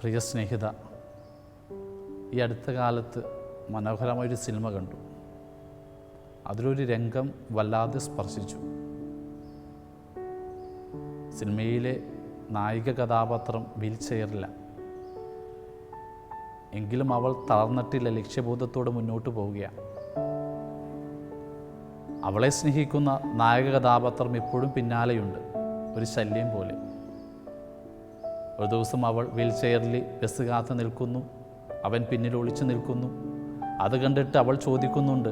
പ്രിയ സ്നേഹിത ഈ അടുത്ത കാലത്ത് മനോഹരമായൊരു സിനിമ കണ്ടു. അതിലൊരു രംഗം വല്ലാതെ സ്പർശിച്ചു. സിനിമയിലെ നായിക കഥാപാത്രം വീൽ ചെയറില്ല. എങ്കിലും അവൾ തളർന്നിട്ടില്ല ലക്ഷ്യബോധത്തോടെ മുന്നോട്ട് പോവുകയാണ് അവളെ സ്നേഹിക്കുന്ന നായക കഥാപാത്രം എപ്പോഴും പിന്നാലെയുണ്ട് ഒരു ശല്യം പോലെ. ഒരു ദിവസം അവൾ വീൽ ചെയറിൽ ബസ് കാത്തു നിൽക്കുന്നു. അവൻ പിന്നിൽ ഒളിച്ചു നിൽക്കുന്നു. അത് കണ്ടിട്ട് അവൾ ചോദിക്കുന്നുണ്ട്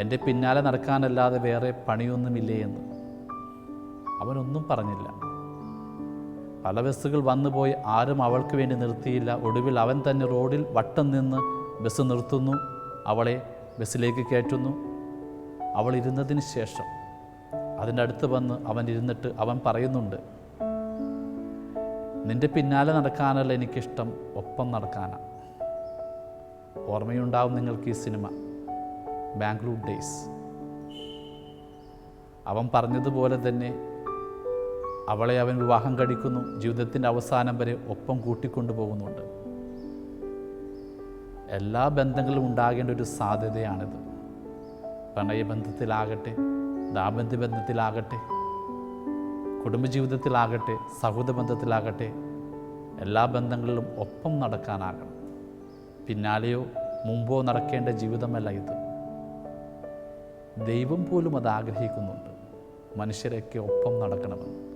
എന്റെ പിന്നാലെ നടക്കാനല്ലാതെ വേറെ പണിയൊന്നുമില്ലേ എന്ന്? അവനൊന്നും പറഞ്ഞില്ല. പല ബസ്സുകൾ വന്നുപോയി ആരും അവൾക്ക് വേണ്ടി നിർത്തിയില്ല. ഒടുവിൽ അവൻ തന്നെ റോഡിൽ വട്ടം നിന്ന് ബസ് നിർത്തുന്നു. അവളെ ബസ്സിലേക്ക് കയറ്റുന്നു. അവൾ ഇരുന്നതിന് ശേഷം അതിന്റെ അടുത്ത് വന്ന് അവൻ ഇരുന്നിട്ട് അവൻ പറയുന്നുണ്ട് നിന്റെ പിന്നാലെ നടക്കാനല്ല എനിക്കിഷ്ടം ഒപ്പം നടക്കാനാണ് ഓർമ്മയുണ്ടാവും നിങ്ങൾക്ക് ഈ സിനിമ. ബാംഗ്ലൂർ ഡേയ്സ്. അവൻ പറഞ്ഞതുപോലെ തന്നെ അവളെ അവൻ വിവാഹം കഴിക്കുന്നു ജീവിതത്തിന്റെ അവസാനം വരെ ഒപ്പം കൂട്ടിക്കൊണ്ടു പോകുന്നുണ്ട്. എല്ലാ ബന്ധങ്ങളും ഉണ്ടാകേണ്ട ഒരു സാധ്യതയാണിത്. പ്രണയബന്ധത്തിലാകട്ടെ ദാമ്പത്യ ബന്ധത്തിലാകട്ടെ കുടുംബജീവിതത്തിലാകട്ടെ സൗഹൃദ ബന്ധത്തിലാകട്ടെ എല്ലാ ബന്ധങ്ങളിലും ഒപ്പം നടക്കാനാകണം. പിന്നാലെയോ മുമ്പോ നടക്കേണ്ട ജീവിതമല്ല ഇത്. ദൈവം പോലും അത് ആഗ്രഹിക്കുന്നുണ്ട്. മനുഷ്യരൊക്കെ ഒപ്പം നടക്കണമെന്ന്.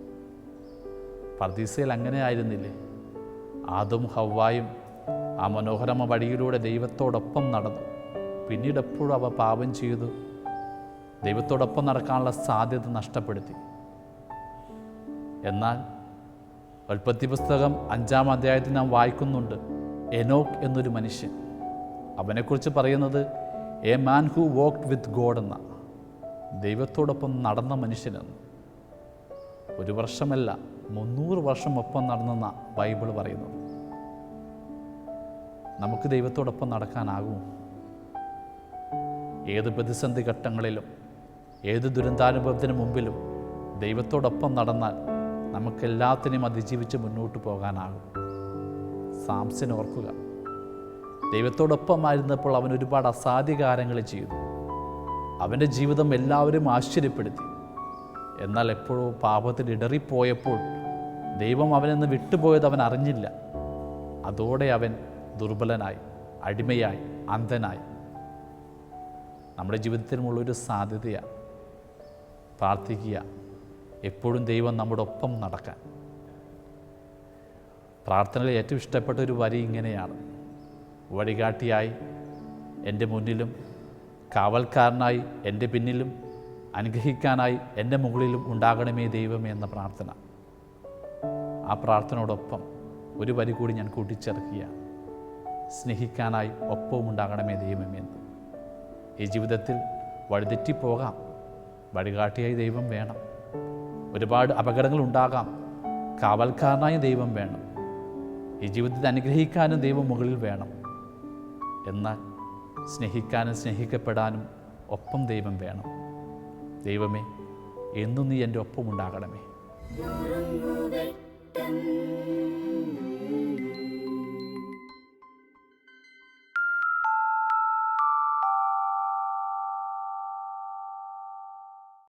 പർദീസയിൽ അങ്ങനെ ആയിരുന്നില്ലേ? ആദും ഹവ്വായും ആ മനോഹരമ വഴിയിലൂടെ ദൈവത്തോടൊപ്പം നടന്നു. പിന്നീട് എപ്പോഴും അവ പാപം ചെയ്തു. ദൈവത്തോടൊപ്പം നടക്കാനുള്ള സാധ്യത നഷ്ടപ്പെടുത്തി. എന്നാൽ ഉൽപ്പത്തി പുസ്തകം അഞ്ചാം അധ്യായത്തിൽ നാം വായിക്കുന്നുണ്ട്. എനോക്ക് എന്നൊരു മനുഷ്യൻ. അവനെക്കുറിച്ച് പറയുന്നത് a man who walked with God എന്ന ദൈവത്തോടൊപ്പം നടന്ന മനുഷ്യനെന്ന്. ഒരു വർഷമല്ല മുന്നൂറ് വർഷം ഒപ്പം നടന്നെന്ന ബൈബിൾ പറയുന്നത്. നമുക്ക് ദൈവത്തോടൊപ്പം നടക്കാനാകും ഏത് പ്രതിസന്ധി ഘട്ടങ്ങളിലും ഏത് ദുരന്താനുഭവത്തിന് മുമ്പിലും ദൈവത്തോടൊപ്പം നടന്നാൽ നമുക്കെല്ലാത്തിനെയും അതിജീവിച്ച് മുന്നോട്ട് പോകാനാകും. സാംസിനെ ഓർക്കുക. ദൈവത്തോടൊപ്പമായിരുന്നപ്പോൾ അവൻ ഒരുപാട് അസാധ്യ കാര്യങ്ങൾ ചെയ്തു. അവന്റെ ജീവിതം എല്ലാവരും ആശ്ചര്യപ്പെടുത്തി. എന്നാൽ എപ്പോഴോ പാപത്തിൽ ഇടറിപ്പോയപ്പോൾ ദൈവം അവനെന്ന് വിട്ടുപോയത് അവൻ അറിഞ്ഞില്ല. അതോടെ അവൻ ദുർബലനായി അടിമയായി അന്ധനായി. നമ്മുടെ ജീവിതത്തിനുമുള്ളൊരു സാധ്യതയാണ്. പ്രാർത്ഥിക്കുക. എപ്പോഴും ദൈവം നമ്മുടെ ഒപ്പം നടക്കാൻ. പ്രാർത്ഥനയിൽ ഏറ്റവും ഇഷ്ടപ്പെട്ട ഒരു വരി ഇങ്ങനെയാണ്. വഴികാട്ടിയായി എന്റെ മുന്നിലും കാവൽക്കാരനായി എന്റെ പിന്നിലും അനുഗ്രഹിക്കാനായി എന്റെ മുകളിലും ഉണ്ടാകണമേ ദൈവമേ എന്ന പ്രാർത്ഥന. ആ പ്രാർത്ഥനയോടൊപ്പം ഒരു വരി കൂടി ഞാൻ കൂട്ടിച്ചേർക്കുക സ്നേഹിക്കാനായി ഒപ്പവും ഉണ്ടാകണമേ ദൈവമേ എന്ന്. ഈ ജീവിതത്തിൽ വഴിതെറ്റിപ്പോകാം. വഴികാട്ടിയായി ദൈവം വേണം. ഒരുപാട് അപകടങ്ങൾ ഉണ്ടാകാം കാവൽക്കാരനായ ദൈവം വേണം. ഈ ജീവിതത്തെ അനുഗ്രഹിക്കാനും ദൈവം മുകളിൽ വേണം. എന്നാൽ സ്നേഹിക്കാനും സ്നേഹിക്കപ്പെടാനും ഒപ്പം ദൈവം വേണം. ദൈവമേ എന്നും നീ എന്റെ ഒപ്പം ഉണ്ടാകണമേ